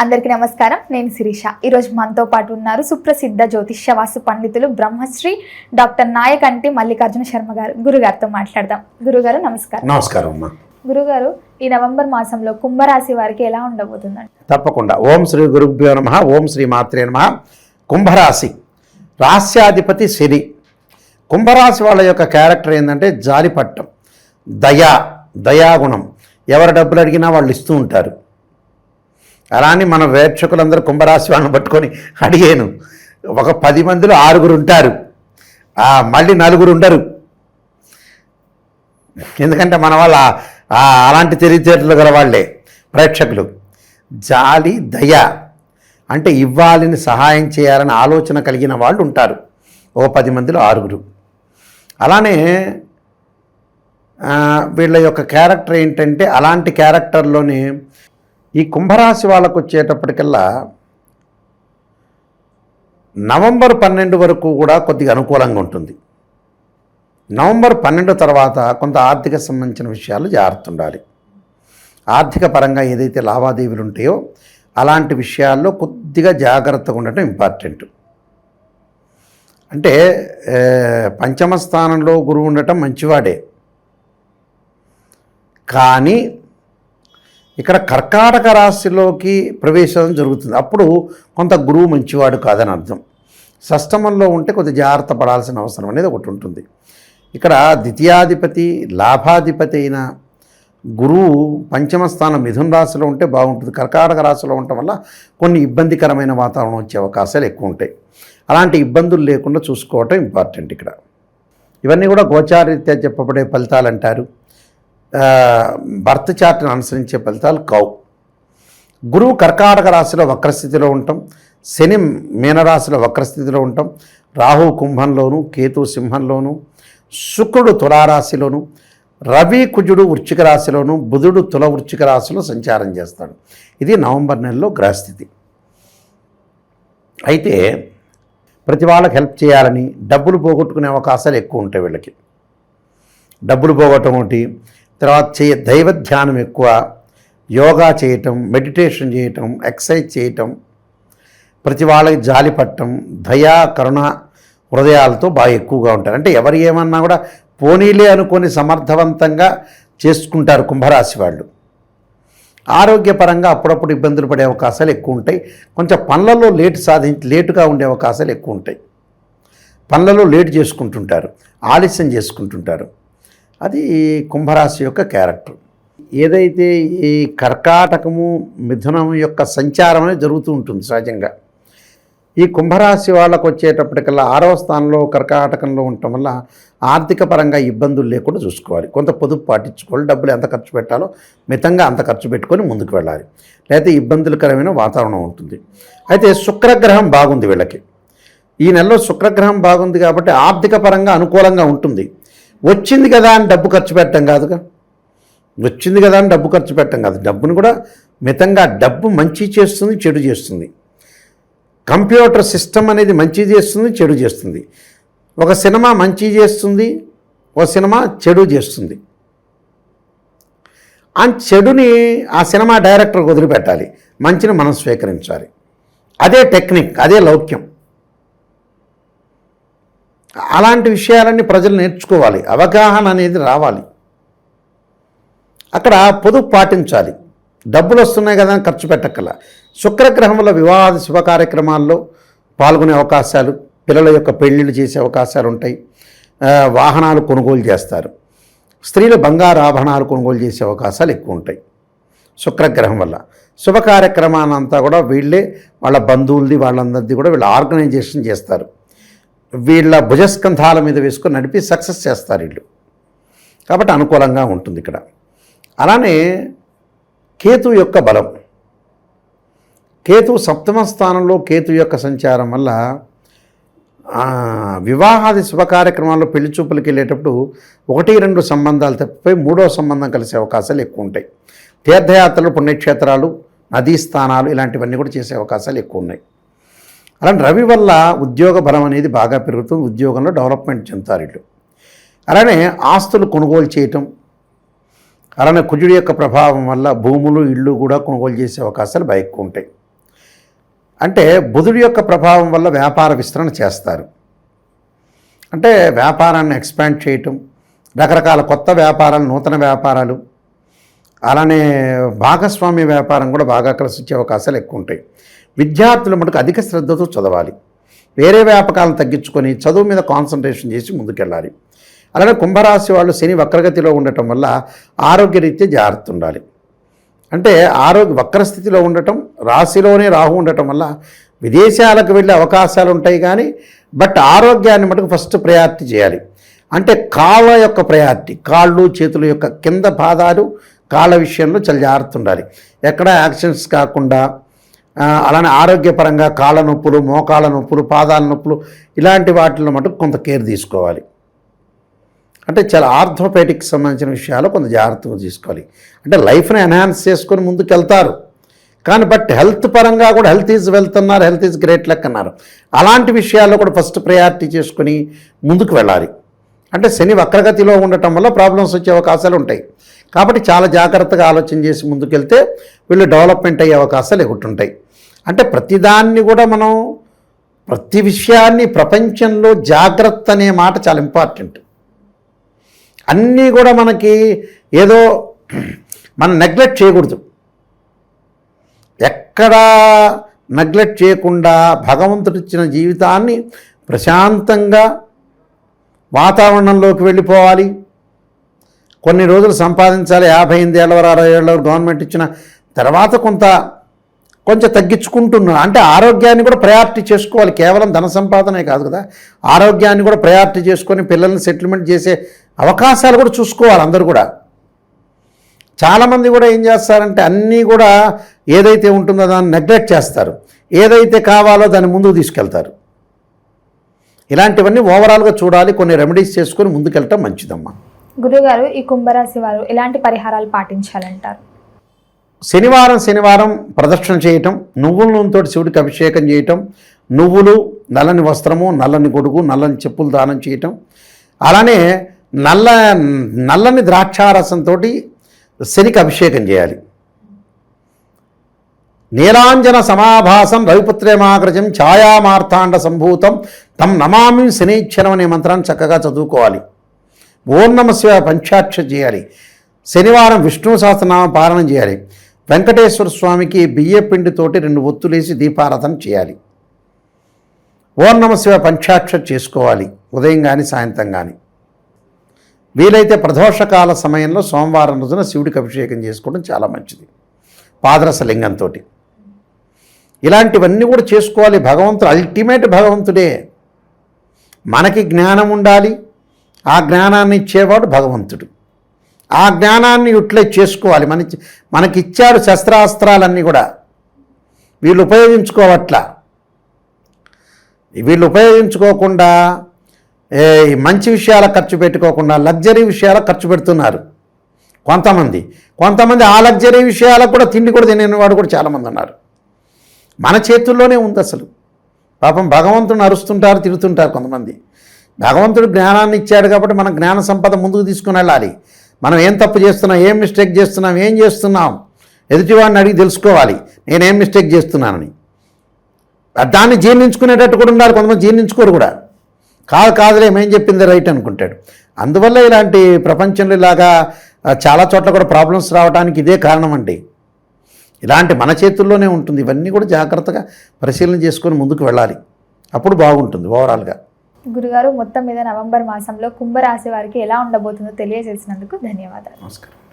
అందరికీ నమస్కారం. నేను శిరీష. ఈరోజు మనతో పాటు ఉన్నారు సుప్రసిద్ధ జ్యోతిష్యవాసు పండితులు బ్రహ్మశ్రీ డాక్టర్ నాయకంటి మల్లికార్జున శర్మ గారు. గురుగారితో మాట్లాడదాం. గురుగారు నమస్కారం. నమస్కారం అమ్మా. గురుగారు ఈ నవంబర్ మాసంలో కుంభరాశి వారికి ఎలా ఉండబోతుందండి? తప్పకుండా. ఓం శ్రీ గురుభ్యో నమ ఓం శ్రీ మాత్రే నమ. కుంభరాశి. రాస్యాధిపతి శని. కుంభరాశి వాళ్ళ యొక్క క్యారెక్టర్ ఏంటంటే జాలిపట్టం దయా దయాగుణం. ఎవరు డబ్బులు అడిగినా వాళ్ళు ఇస్తూ ఉంటారు. అలానే మన వేక్షకులందరూ కుంభరాశి వాళ్ళని పట్టుకొని అడిగాను. ఒక పది మందిలో ఆరుగురు ఉంటారు. మళ్ళీ నలుగురు ఉండరు. ఎందుకంటే మన వాళ్ళ అలాంటి తెలివితేటలు గల వాళ్ళే ప్రేక్షకులు. జాలి దయ అంటే ఇవ్వాలని సహాయం చేయాలని ఆలోచన కలిగిన వాళ్ళు ఉంటారు. ఓ పది మందిలో ఆరుగురు. అలానే వీళ్ళ యొక్క క్యారెక్టర్ ఏంటంటే అలాంటి క్యారెక్టర్లోనే ఈ కుంభరాశి వాళ్ళకు వచ్చేటప్పటికల్లా నవంబర్ పన్నెండు వరకు కూడా కొద్దిగా అనుకూలంగా ఉంటుంది. నవంబర్ పన్నెండు తర్వాత కొంత ఆర్థిక సంబంధించిన విషయాలు జాగ్రత్త ఉండాలి. ఆర్థిక పరంగా ఏదైతే లావాదేవీలు ఉంటాయో అలాంటి విషయాల్లో కొద్దిగా జాగ్రత్తగా ఉండటం ఇంపార్టెంట్. అంటే పంచమ స్థానంలో గురువు ఉండటం మంచివాడే. కానీ ఇక్కడ కర్కాటక రాశిలోకి ప్రవేశం జరుగుతుంది. అప్పుడు కొంత గురువు మంచివాడు కాదని అర్థం. సష్టమంలో ఉంటే కొద్ది జాగ్రత్త పడాల్సిన అవసరం అనేది ఒకటి ఉంటుంది. ఇక్కడ ద్వితీయాధిపతి లాభాధిపతి అయిన గురువు పంచమ స్థానం మిథున రాశిలో ఉంటే బాగుంటుంది. కర్కాటక రాశిలో ఉండటం వల్ల కొన్ని ఇబ్బందికరమైన వాతావరణం వచ్చే అవకాశాలు ఎక్కువ ఉంటాయి. అలాంటి ఇబ్బందులు లేకుండా చూసుకోవటం ఇంపార్టెంట్ ఇక్కడ. ఇవన్నీ కూడా గోచారీత్యా చెప్పబడే ఫలితాలు అంటారు. ఆ, బర్త్ చార్ట్ని అనుసరించే ఫలితాలు కావు. గురువు కర్కాటక రాశిలో వక్రస్థితిలో ఉంటాం. శని మీనరాశిలో వక్రస్థితిలో ఉంటాం. రాహు కుంభంలోను కేతు సింహంలోను శుక్రుడు తులారాశిలోను రవి కుజుడు వృచ్చిక రాశిలోను బుధుడు తుల వృచ్చిక రాశిలో సంచారం చేస్తాడు. ఇది నవంబర్ నెలలో గ్రహస్థితి. అయితే ప్రతి వాళ్ళకి హెల్ప్ చేయాలని డబ్బులు పోగొట్టుకునే అవకాశాలు ఎక్కువ ఉంటాయి వీళ్ళకి. డబ్బులు పోగొట్టడం ఒకటి తర్వాత చే దైవ ధ్యానం ఎక్కువ యోగా చేయటం మెడిటేషన్ చేయటం ఎక్సర్సైజ్ చేయటం ప్రతి వాళ్ళకి జాలి పట్టడం దయా కరుణ హృదయాలతో బాగా ఎక్కువగా ఉంటారు. అంటే ఎవరు ఏమన్నా కూడా పోనీలే అనుకొని సమర్థవంతంగా చేసుకుంటారు కుంభరాశి వాళ్ళు. ఆరోగ్యపరంగా అప్పుడప్పుడు ఇబ్బందులు పడే అవకాశాలు ఎక్కువ ఉంటాయి. కొంచెం పనులలో లేటు సాధించి లేటుగా ఉండే అవకాశాలు ఎక్కువ ఉంటాయి. పనులలో లేటు చేసుకుంటుంటారు. ఆలస్యం చేసుకుంటుంటారు. అది కుంభరాశి యొక్క క్యారెక్టర్. ఏదైతే ఈ కర్కాటకము మిథునం యొక్క సంచారం అనేది జరుగుతూ ఉంటుంది సహజంగా. ఈ కుంభరాశి వాళ్ళకు వచ్చేటప్పటికల్లా ఆరవ స్థానంలో కర్కాటకంలో ఉండటం వల్ల ఆర్థిక పరంగా ఇబ్బందులు లేకుండా చూసుకోవాలి. కొంత పొదుపు పాటించుకోవాలి. డబ్బులు ఎంత ఖర్చు పెట్టాలో మితంగా అంత ఖర్చు పెట్టుకొని ముందుకు వెళ్ళాలి. లేకపోతే ఇబ్బందులకరమైన వాతావరణం ఉంటుంది. అయితే శుక్రగ్రహం బాగుంది వీళ్ళకి. ఈ నెలలో శుక్రగ్రహం బాగుంది కాబట్టి ఆర్థిక పరంగా అనుకూలంగా ఉంటుంది. వచ్చింది కదా అని డబ్బు ఖర్చు పెట్టడం కాదుగా. వచ్చింది కదా అని డబ్బు ఖర్చు పెట్టడం కాదు. డబ్బును కూడా మితంగా డబ్బు మంచి చేస్తుంది చెడు చేస్తుంది. కంప్యూటర్ సిస్టమ్ అనేది మంచి చేస్తుంది చెడు చేస్తుంది. ఒక సినిమా మంచి చేస్తుంది ఒక సినిమా చెడు చేస్తుంది. ఆ చెడుని ఆ సినిమా డైరెక్టర్ వదిలిపెట్టాలి. మంచిని మనం స్వీకరించాలి. అదే టెక్నిక్ అదే లౌక్యం. అలాంటి విషయాలన్నీ ప్రజలు నేర్చుకోవాలి. అవగాహన అనేది రావాలి. అక్కడ పొదుపు పాటించాలి. డబ్బులు వస్తున్నాయి కదా అని ఖర్చు పెట్టక్కల. శుక్రగ్రహం వివాహ శుభ కార్యక్రమాల్లో పాల్గొనే అవకాశాలు పిల్లల యొక్క పెళ్ళిళ్ళు చేసే అవకాశాలు ఉంటాయి. వాహనాలు కొనుగోలు చేస్తారు. స్త్రీలు బంగారు ఆభరణాలు కొనుగోలు చేసే అవకాశాలు ఎక్కువ ఉంటాయి. శుక్రగ్రహం వల్ల. శుభ కార్యక్రమాలంతా కూడా వీళ్ళే వాళ్ళ బంధువులది వాళ్ళందరిది కూడా వీళ్ళు ఆర్గనైజేషన్ చేస్తారు. వీళ్ళ భుజస్కంధాల మీద వేసుకొని నడిపి సక్సెస్ చేస్తారు వీళ్ళు. కాబట్టి అనుకూలంగా ఉంటుంది ఇక్కడ. అలానే కేతు యొక్క బలం. కేతు సప్తమ స్థానంలో కేతు యొక్క సంచారం వల్ల వివాహాది శుభ కార్యక్రమాల్లో పెళ్ళి చూపులకు వెళ్ళేటప్పుడు ఒకటి రెండు సంబంధాలు తప్పిపోయి మూడో సంబంధం కలిసే అవకాశాలు ఎక్కువ ఉంటాయి. తీర్థయాత్రలు పుణ్యక్షేత్రాలు నదీ స్థానాలు ఇలాంటివన్నీ కూడా చేసే అవకాశాలు ఎక్కువ ఉన్నాయి. అలాంటి రవి వల్ల ఉద్యోగ బలం అనేది బాగా పెరుగుతుంది ఉద్యోగంలో డెవలప్మెంట్ చెందుతారు వీళ్ళు. అలానే ఆస్తులు కొనుగోలు చేయటం అలానే కుజుడి యొక్క ప్రభావం వల్ల భూములు ఇళ్ళు కూడా కొనుగోలు చేసే అవకాశాలు బాగా ఎక్కువ ఉంటాయి. అంటే బుధుడి యొక్క ప్రభావం వల్ల వ్యాపార విస్తరణ చేస్తారు. అంటే వ్యాపారాన్ని ఎక్స్పాండ్ చేయటం రకరకాల కొత్త వ్యాపారాలు నూతన వ్యాపారాలు అలానే భాగస్వామ్య వ్యాపారం కూడా బాగా కలిసి వచ్చే అవకాశాలు ఎక్కువ ఉంటాయి. విద్యార్థులు మటుకు అధిక శ్రద్ధతో చదవాలి. వేరే వ్యాపకాలను తగ్గించుకొని చదువు మీద కాన్సన్ట్రేషన్ చేసి ముందుకెళ్ళాలి. అలానే కుంభరాశి వాళ్ళు శని వక్రగతిలో ఉండటం వల్ల ఆరోగ్యరీత్యా జాగ్రత్త ఉండాలి. అంటే ఆరోగ్య వక్రస్థితిలో ఉండటం రాశిలోనే రాహు ఉండటం వల్ల విదేశాలకు వెళ్ళే అవకాశాలు ఉంటాయి కానీ బట్ ఆరోగ్యాన్ని మటుకు ఫస్ట్ ప్రయారిటీ చేయాలి. అంటే కాళ్ళ యొక్క ప్రయారిటీ కాళ్ళు చేతుల యొక్క కింద పాదాలు కాళ్ళ విషయంలో చాలా జాగ్రత్త ఉండాలి. ఎక్కడ యాక్సిడెంట్స్ కాకుండా అలానే ఆరోగ్యపరంగా కాళ్ళ నొప్పులు మోకాళ్ళ నొప్పులు పాదాల నొప్పులు ఇలాంటి వాటిలో మటుకు కొంత కేర్ తీసుకోవాలి. అంటే చాలా ఆర్థోపేటిక్ సంబంధించిన విషయాలు కొంత జాగ్రత్తగా తీసుకోవాలి. అంటే లైఫ్ని ఎన్హాన్స్ చేసుకొని ముందుకు వెళ్తారు కానీ బట్ హెల్త్ పరంగా కూడా హెల్త్ ఈజ్ వెల్త్ అన్నారు హెల్త్ ఈజ్ గ్రేట్ లెక్ అన్నారు. అలాంటి విషయాల్లో కూడా ఫస్ట్ ప్రయారిటీ చేసుకొని ముందుకు వెళ్ళాలి. అంటే శని వక్రగతిలో ఉండటం వల్ల ప్రాబ్లమ్స్ వచ్చే అవకాశాలు ఉంటాయి. కాబట్టి చాలా జాగ్రత్తగా ఆలోచన చేసి ముందుకెళ్తే వీళ్ళు డెవలప్మెంట్ అయ్యే అవకాశాలు ఎక్కువ ఉంటాయి. అంటే ప్రతిదాన్ని కూడా మనం ప్రతి విషయాన్ని ప్రపంచంలో జాగ్రత్త అనే మాట చాలా ఇంపార్టెంట్ అన్నీ కూడా మనకి ఏదో మనం నెగ్లెక్ట్ చేయకూడదు. ఎక్కడా నెగ్లెక్ట్ చేయకుండా భగవంతుడు ఇచ్చిన జీవితాన్ని ప్రశాంతంగా వాతావరణంలోకి వెళ్ళిపోవాలి. కొన్ని రోజులు సంపాదించాలి. యాభై ఎనిమిది ఏళ్ళ వరకు అరవై ఏళ్ళ వరకు గవర్నమెంట్ ఇచ్చిన తర్వాత కొంత కొంచెం తగ్గించుకుంటున్నాను అంటే ఆరోగ్యాన్ని కూడా ప్రయారిటీ చేసుకోవాలి. కేవలం ధన సంపాదనే కాదు కదా. ఆరోగ్యాన్ని కూడా ప్రయారిటీ చేసుకొని పిల్లల్ని సెటిల్మెంట్ చేసే అవకాశాలు కూడా చూసుకోవాలి అందరూ కూడా. చాలామంది కూడా ఏం చేస్తారంటే అన్నీ కూడా ఏదైతే ఉంటుందో దాన్ని నెగ్లెక్ట్ చేస్తారు. ఏదైతే కావాలో దాన్ని ముందుకు తీసుకెళ్తారు. ఇలాంటివన్నీ ఓవరాల్గా చూడాలి. కొన్ని రెమెడీస్ చేసుకొని ముందుకెళ్ళటం మంచిదమ్మా. గురుగారు ఈ కుంభరాశి వారు ఎలాంటి పరిహారాలు పాటించాలంటారు? శనివారం శనివారం ప్రదక్షిణ చేయటం నువ్వుల నూనెతో శివుడికి అభిషేకం చేయటం నువ్వులు నల్లని వస్త్రము నల్లని గొడుగు నల్లని చెప్పులు దానం చేయటం. అలానే నల్ల నల్లని ద్రాక్షారసంతో శనికి అభిషేకం చేయాలి. నీలాంజన సమాభాసం రవిపుత్రేమాగ్రజం ఛాయామార్తాండ సంభూతం తమ్ నమామి శనిచ్చరం అనే మంత్రాన్ని చక్కగా చదువుకోవాలి. ఓం నమ శివ పంచాక్ష చేయాలి. శనివారం విష్ణు సహస్రనామ పాలన చేయాలి. వెంకటేశ్వర స్వామికి బియ్య పిండితోటి రెండు ఒత్తులేసి దీపారాధన చేయాలి. ఓం నమ శివ పంచాక్ష చేసుకోవాలి. ఉదయం కానీ సాయంత్రం కానీ వీలైతే ప్రదోషకాల సమయంలో సోమవారం రోజున శివుడికి అభిషేకం చేసుకోవడం చాలా మంచిది. పాదరస లింగంతో ఇలాంటివన్నీ కూడా చేసుకోవాలి. భగవంతుడు అల్టిమేట్ భగవంతుడే. మనకి జ్ఞానం ఉండాలి. ఆ జ్ఞానాన్ని ఇచ్చేవాడు భగవంతుడు. ఆ జ్ఞానాన్ని యూటిలైజ్ చేసుకోవాలి. మన మనకిచ్చాడు శస్త్రాస్త్రాలన్నీ కూడా. వీళ్ళు ఉపయోగించుకోవట్లా. వీళ్ళు ఉపయోగించుకోకుండా ఏ, మంచి విషయాల ఖర్చు పెట్టుకోకుండా లగ్జరీ విషయాల ఖర్చు పెడుతున్నారు. కొంతమంది. కొంతమంది ఆ లగ్జరీ విషయాలకు కూడా తిండి కూడా తినేవాడు వాడు కూడా చాలామంది ఉన్నారు. మన చేతుల్లోనే ఉంది అసలు. పాపం భగవంతుడు అరుస్తుంటారు తిరుగుతుంటారు కొంతమంది. భగవంతుడు జ్ఞానాన్ని ఇచ్చాడు కాబట్టి మన జ్ఞాన సంపద ముందుకు తీసుకుని వెళ్ళాలి. మనం ఏం తప్పు చేస్తున్నాం ఏం మిస్టేక్ చేస్తున్నాం ఏం చేస్తున్నాం? ఎదుటివాడిని అడిగి తెలుసుకోవాలి. నేనేం మిస్టేక్ చేస్తున్నానని. దాన్ని జీర్ణించుకునేటట్టు కూడా ఉండాలి కొంతమంది జీర్ణించుకోరు కూడా. కాదు కాదులే ఏం చెప్పింది రైట్ అనుకుంటాడు. అందువల్ల ఇలాంటి ప్రపంచంలో ఇలాగా చాలా చోట్ల కూడా ప్రాబ్లమ్స్ రావడానికి ఇదే కారణం అండి. ఇలాంటి మన చేతుల్లోనే ఉంటుంది. ఇవన్నీ కూడా జాగ్రత్తగా పరిశీలన చేసుకొని ముందుకు వెళ్ళాలి. అప్పుడు బాగుంటుంది ఓవరాల్గా గురుగారు మొత్తం మీద నవంబర్ మాసంలో కుంభరాశి వారికి ఎలా ఉండబోతుందో తెలియజేసినందుకు ధన్యవాదాలు. నమస్కారం.